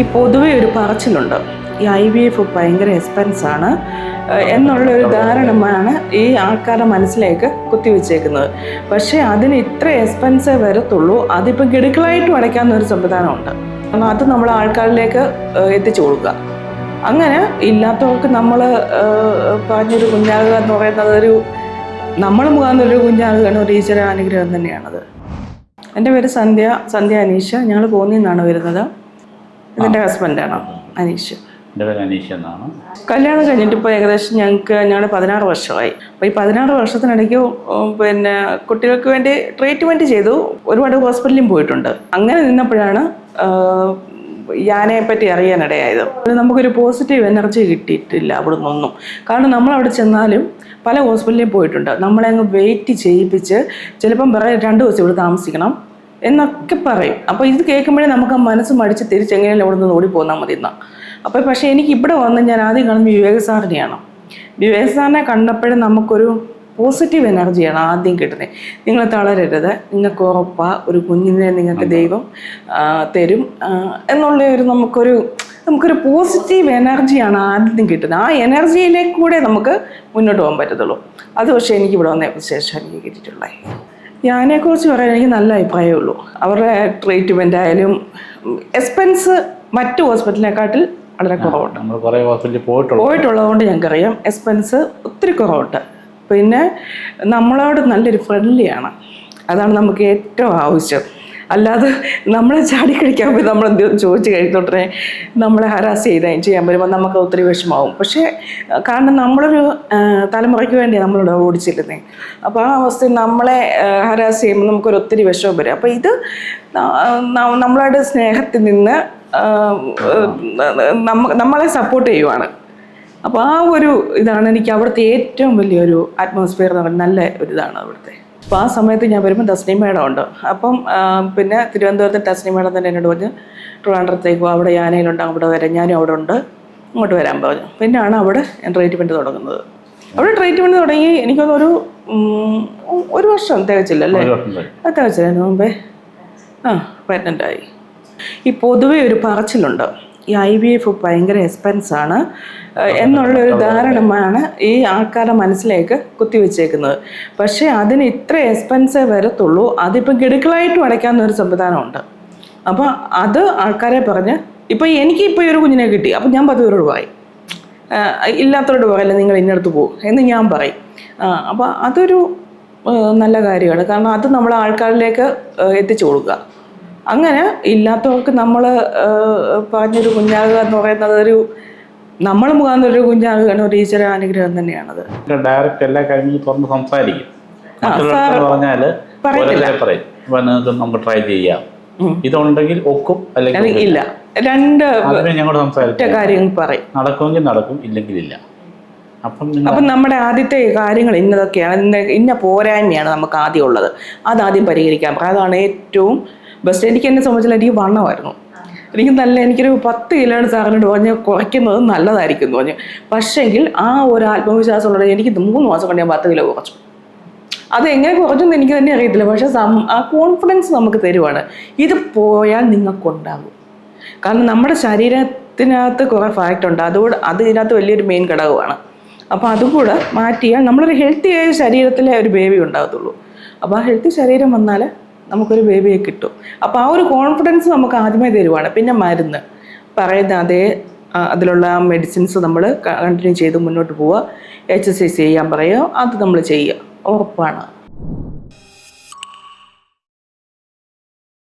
ഈ പൊതുവെ ഒരു പറച്ചിലുണ്ട്. ഈ ഐ വി എഫ് ഭയങ്കര എക്സ്പെൻസാണ് എന്നുള്ള ഒരു ധാരണമാണ് ഈ ആൾക്കാരുടെ മനസ്സിലേക്ക് കുത്തിവെച്ചേക്കുന്നത്. പക്ഷേ അതിന് ഇത്ര എക്സ്പെൻസേ വരത്തുള്ളൂ. അതിപ്പോൾ ഗഡുക്കളായിട്ടും അടയ്ക്കാവുന്ന ഒരു സംവിധാനമുണ്ട്. അപ്പം അത് നമ്മൾ ആൾക്കാരിലേക്ക് എത്തിച്ചു കൊടുക്കുക. അങ്ങനെ ഇല്ലാത്തവർക്ക് നമ്മൾ പറഞ്ഞൊരു കുഞ്ഞാകുക എന്ന് പറയുന്നത് ഒരു നമ്മൾ മുഖാന്തരം ഒരു കുഞ്ഞാകുകയാണ് ഒരു ഈശ്വര അനുഗ്രഹം തന്നെയാണത്. എന്റെ പേര് സന്ധ്യ. സന്ധ്യ അനീഷ. ഞങ്ങൾ പോന്നിന്നാണ് വരുന്നത്. ഇതിന്റെ ഹസ്ബൻഡാണ് അനീഷ്. എന്റെ പേര് അനീഷ് എന്നാണ്. കല്യാണം കഴിഞ്ഞിട്ട് ഇപ്പോൾ ഏകദേശം ഞങ്ങൾക്ക് ഞങ്ങളുടെ പതിനാറ് വർഷമായി. അപ്പോൾ ഈ പതിനാറ് വർഷത്തിനിടയ്ക്ക് പിന്നെ കുട്ടികൾക്ക് വേണ്ടി ട്രീറ്റ്മെന്റ് ചെയ്തു. ഒരുപാട് ഹോസ്പിറ്റലിലും പോയിട്ടുണ്ട്. അങ്ങനെ നിന്നപ്പോഴാണ് യാനയെ പറ്റി അറിയാനിടയായത്. അത് നമുക്കൊരു പോസിറ്റീവ് എനർജി കിട്ടിയിട്ടില്ല അവിടെ നിന്നൊന്നും കാരണം നമ്മൾ അവിടെ ചെന്നാലും പല ഹോസ്പിറ്റലിലും പോയിട്ടുണ്ട്. നമ്മളെ അങ്ങ് വെയിറ്റ് ചെയ്യിപ്പിച്ച് ചിലപ്പം വേറെ രണ്ട് ദിവസം ഇവിടെ താമസിക്കണം. എന്നൊക്കെ പറയും. അപ്പോൾ ഇത് കേൾക്കുമ്പോഴേ നമുക്ക് ആ മനസ്സ് മടിച്ച് തിരിച്ചെങ്ങനെയല്ല ഇവിടെ നിന്ന് ഓടിപ്പോന്നാൽ മതി എന്നാൽ അപ്പോൾ പക്ഷേ എനിക്ക് ഇവിടെ വന്ന് ഞാൻ ആദ്യം കാണുന്ന വിവേക സാറിനെയാണ്. വിവേക സാറിനെ കണ്ടപ്പോഴും നമുക്കൊരു പോസിറ്റീവ് എനർജിയാണ് ആദ്യം കിട്ടുന്നത് നിങ്ങൾ തളരരുത്. നിങ്ങൾക്ക് ഉറപ്പാ. ഒരു കുഞ്ഞിനെ നിങ്ങൾക്ക് ദൈവം തരും. എന്നുള്ള ഒരു നമുക്കൊരു നമുക്കൊരു പോസിറ്റീവ് എനർജിയാണ് ആദ്യം കിട്ടുന്നത്. ആ എനർജിയിലേക്ക് കൂടെ നമുക്ക് മുന്നോട്ട് പോകാൻ പറ്റത്തുള്ളൂ. അത് പക്ഷേ എനിക്ക് ഇവിടെ വന്ന ശേഷം എനിക്ക് കിട്ടിയിട്ടുള്ളത് ഞാനെക്കുറിച്ച് പറയാൻ എനിക്ക് നല്ല അഭിപ്രായമേ ഉള്ളൂ. അവരുടെ ട്രീറ്റ്മെന്റ് ആയാലും എക്സ്പെൻസ് മറ്റു ഹോസ്പിറ്റലിനെക്കാട്ടിൽ വളരെ കുറവുണ്ട്. നമ്മൾ കുറേ ഹോസ്പിറ്റലിൽ പോയിട്ടുള്ളൂ. പോയിട്ടുള്ളതുകൊണ്ട് ഞങ്ങൾക്കറിയാം എക്സ്പെൻസ് ഒത്തിരി കുറവുണ്ട്. പിന്നെ നമ്മളോട് നല്ലൊരു ഫ്രണ്ട്ലിയാണ് അതാണ് നമുക്ക് ഏറ്റവും ആവശ്യം. അല്ലാതെ നമ്മളെ ചാടി കഴിക്കാൻ പോയി നമ്മൾ എന്ത് ചോദിച്ച് കഴിഞ്ഞോട്ടെ നമ്മളെ ഹരാസ് ചെയ്ത് ചെയ്യാൻ വരുമ്പോൾ നമുക്ക് ഒത്തിരി വിഷമാവും. പക്ഷേ കാരണം നമ്മളൊരു തലമുറയ്ക്ക് വേണ്ടിയാണ് നമ്മളിവിടെ ഓടിച്ചിരുന്നത് അപ്പോൾ ആ അവസ്ഥയിൽ നമ്മളെ ഹരാസ് ചെയ്യുമ്പോൾ നമുക്കൊരു ഒത്തിരി വിഷമം വരും. അപ്പോൾ ഇത് ന- ന- സ്നേഹത്തിൽ നിന്ന് നമ്മളെ സപ്പോർട്ട് ചെയ്യുവാണ്. അപ്പോൾ ആ ഒരു ഇതാണ് എനിക്ക് അവിടുത്തെ ഏറ്റവും വലിയൊരു അറ്റ്മോസ്ഫിയർ എന്ന് പറയുന്നത് നല്ല ഒരു ഇതാണ് അവിടുത്തെ. അപ്പോൾ ആ സമയത്ത് ഞാൻ വരുമ്പോൾ ടസ്നി മേഡം ഉണ്ട്. അപ്പം പിന്നെ തിരുവനന്തപുരത്ത് ടസ്നി മേഡം തന്നെ എന്നോട് പറഞ്ഞ് ട്രിവാൻഡ്രത്തേക്ക് പോകും അവിടെ യാനയിലുണ്ട് അവിടെ വരാം ഞാനും അവിടെ ഉണ്ട് ഇങ്ങോട്ട് വരാൻ പറഞ്ഞു. പിന്നെയാണ് അവിടെ ട്രീറ്റ്മെന്റ് തുടങ്ങുന്നത്. അവിടെ ട്രീറ്റ്മെന്റ് തുടങ്ങി എനിക്കൊന്നൊരു ഒരു ഒരു വർഷം തികച്ചില്ല അല്ലേ. അത് തികച്ചില്ല. മുമ്പേ ആ പ്രഗ്നന്റായി ഈ പൊതുവെ ഒരു പറച്ചിലുണ്ട്. ഈ ഐ വി എഫ് ഭയങ്കര എക്സ്പെൻസാണ് എന്നുള്ള ഒരു ധാരണമാണ് ഈ ആൾക്കാരുടെ മനസ്സിലേക്ക് കുത്തിവെച്ചേക്കുന്നത്. പക്ഷേ അതിന് ഇത്ര എക്സ്പെൻസേ വരത്തുള്ളൂ. അതിപ്പം ഗഡുക്കളായിട്ടും അടയ്ക്കാവുന്നൊരു സംവിധാനമുണ്ട്. അപ്പോൾ അത് ആൾക്കാരെ പറഞ്ഞ് ഇപ്പോൾ എനിക്ക് ഇപ്പോൾ ഒരു കുഞ്ഞിനെ കിട്ടി. അപ്പം ഞാൻ പത്ത് പേരോട് പറയും ഇല്ലാത്തവരോട് പോകല്ലേ നിങ്ങൾ ഇന്നടത്ത് പോകും എന്ന് ഞാൻ പറയും. അപ്പോൾ അതൊരു നല്ല കാര്യമാണ്. കാരണം അത് നമ്മൾ ആൾക്കാരിലേക്ക് എത്തിച്ചു കൊടുക്കുക. അങ്ങനെ ഇല്ലാത്തവർക്ക് നമ്മൾ പറഞ്ഞൊരു കുഞ്ഞാകുക എന്ന് പറയുന്നത് ഒരു നമ്മൾ മുഖാന്തരം ഒരു കുഞ്ഞാകുകയാണ് ഒരു ഈശ്വര അനുഗ്രഹം തന്നെയാണത്. ഡയറക്റ്റ് എല്ലാ കാര്യങ്ങളും തുറന്ന് സംസാരിക്കും. പറഞ്ഞാൽ നമുക്ക് ട്രൈ ചെയ്യാം. ഇതുണ്ടെങ്കിൽ ഒക്കും അല്ലെങ്കിൽ ഇല്ല. രണ്ട് ഞങ്ങളോട് സംസാരിക്കും. കാര്യം പറയും. നടക്കുമെങ്കിൽ നടക്കും ഇല്ലെങ്കിൽ ഇല്ല. അപ്പം അപ്പം നമ്മുടെ ആദ്യത്തെ കാര്യങ്ങൾ ഇന്നതൊക്കെയാണ്. ഇന്ന ഇന്ന പോരായ്മയാണ് നമുക്ക് ആദ്യം ഉള്ളത്. അതാദ്യം പരിഹരിക്കാം അതാണ് ഏറ്റവും ബെസ്റ്റ് എനിക്ക് എന്നെ സംബന്ധിച്ചാൽ എനിക്ക് വണ്ണമായിരുന്നു. എനിക്ക് നല്ല എനിക്കൊരു പത്ത് കിലോയാണ് സാറിനോട് പറഞ്ഞ് കുറയ്ക്കുന്നത് നല്ലതായിരിക്കും പറഞ്ഞു. പക്ഷേങ്കിൽ ആ ഒരു ആത്മവിശ്വാസം ഉള്ളത് എനിക്ക് മൂന്ന് മാസം കൊണ്ട് ഞാൻ പത്ത് കിലോ കുറച്ചു. അത് എങ്ങനെ കുറച്ചെന്ന് എനിക്ക് തന്നെ അറിയത്തില്ല. പക്ഷെ ആ കോൺഫിഡൻസ് നമുക്ക് തരുവാണ്. ഇത് പോയാൽ നിങ്ങൾക്കുണ്ടാകും. കാരണം നമ്മുടെ ശരീരത്തിനകത്ത് കുറേ ഫാക്റ്റ് ഉണ്ട്. അതുകൂടെ അത് ഇതിനകത്ത് വലിയൊരു മെയിൻ ഘടകമാണ്. അപ്പോൾ അതുകൂടെ മാറ്റിയാൽ നമ്മളൊരു ഹെൽത്തി ആയ ശരീരത്തിലെ ഒരു ബേബി ഉണ്ടാകത്തുള്ളൂ. അപ്പോൾ ആ ഹെൽത്തി ശരീരം വന്നാൽ നമുക്കൊരു ബേബിയെ കിട്ടും. അപ്പോൾ ആ ഒരു കോൺഫിഡൻസ് നമുക്ക് ആദ്യമേ തരുവാണ്. പിന്നെ മരുന്ന്. പറയുന്ന അതേ അതിലുള്ള മെഡിസിൻസ് നമ്മൾ കണ്ടിന്യൂ ചെയ്ത് മുന്നോട്ട് പോവുക. എക്സസൈസ് ചെയ്യാൻ പറയുക. അത് നമ്മൾ ചെയ്യുക. ഉറപ്പാണ്.